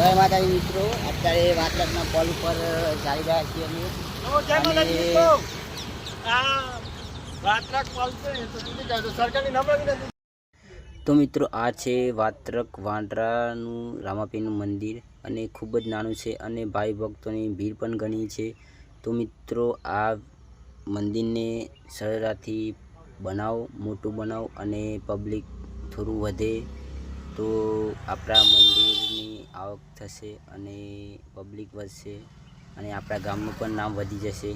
જય માતાજી મિત્રો. અત્યારે વાતલકના પોલ ઉપર ચાલી રહ્યા છીએ અમે. તો મિત્રો આ છે વાત્રક વાંડરાનું રામાપીનું મંદિર અને ખૂબ જ નાનું છે અને ભાઈ ભક્તોની ભીડ પણ ઘણી છે. તો મિત્રો આ મંદિરને સરળતાથી બનાવો મોટું બનાવો અને પબ્લિક થોડું વધે. તો આપણા મંદિરની આવક થશે અને પબ્લિક વધશે અને આપણા ગામનું પણ નામ વધી જશે.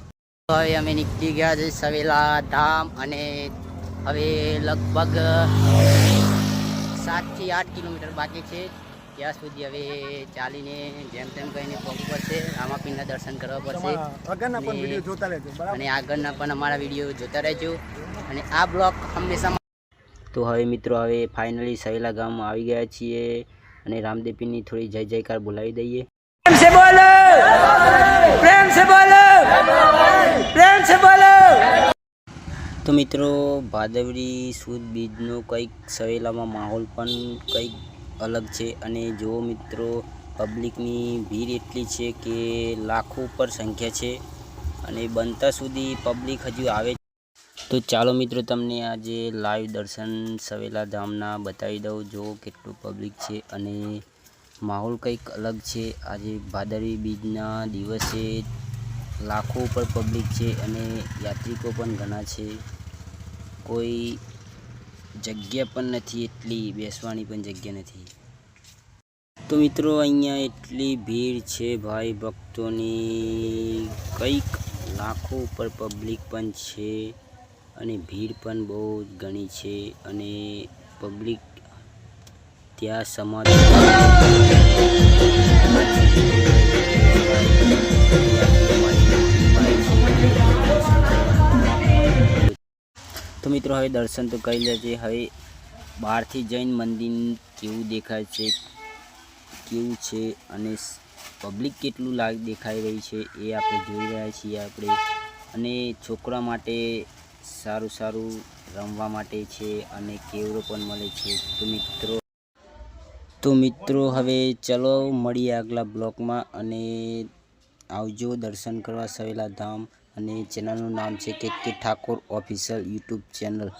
હવે અમે નીકળી ગયા છે સવેલા ધામ અને હવે લગભગ સાતથી આઠ કિલોમીટર બાકી છે. ત્યાં સુધી હવે ચાલીને જેમ તેમ કહીને પહોંચવું પડશે. રામાપીરના દર્શન કરવા પડશે. અને આગળના પણ અમારા વીડિયો જોતા રહેજો. અને આ બ્લોગ હંમેશા તો હવે મિત્રો હવે ફાઇનલી સહેલા ગામમાં આવી ગયા છીએ અને રામદેવીની થોડી જય જયકાર બોલાવી દઈએ. તો મિત્રો ભાદવડી સુદ બીજનો કંઈક સવેલામાં માહોલ પણ કંઈક અલગ છે અને જો મિત્રો પબ્લિકની ભીડ એટલી છે કે લાખો પર સંખ્યા છે અને બનતા સુધી પબ્લિક હજુ આવે તો ચાલો મિત્રો, તમને આજે લાઈવ દર્શન સવેલા ધામના બતાવી દઉં. જો કેટલું પબ્લિક છે અને માહોલ કંઈક અલગ છે. આજે ભાદરવી બીજના દિવસે લાખો ઉપર પબ્લિક છે અને યાત્રિકો પણ ઘણા છે. કોઈ જગ્યા પણ નથી, એટલી બેસવાની પણ જગ્યા નથી. તો મિત્રો, અહીંયા એટલી ભીડ છે ભાઈ ભક્તોની. કંઈક લાખો ઉપર પબ્લિક પણ છે. અને ભીડ પણ બહુ ઘણી છે અને પબ્લિક ત્યાં સમાજ તો મિત્રો હવે દર્શન તો કરી લેજે. હવે બહારથી જૈન મંદિર કેવું દેખાય છે, કેવું છે અને પબ્લિક કેટલું લાગ, દેખાઈ રહી છે એ આપણે જોઈ રહ્યા છીએ આપણે. અને છોકરા માટે સારું સારું રમવા માટે છે અને કેવડો પણ મળે છે. તો મિત્રો તો મિત્રો હવે ચલો મળીએ આગલા બ્લોકમાં અને આવજો દર્શન કરવા સવેલા ધામ અને ચેનલનું નામ છે કે કે ઠાકોર ઓફિશિયલ યુટ્યુબ ચેનલ.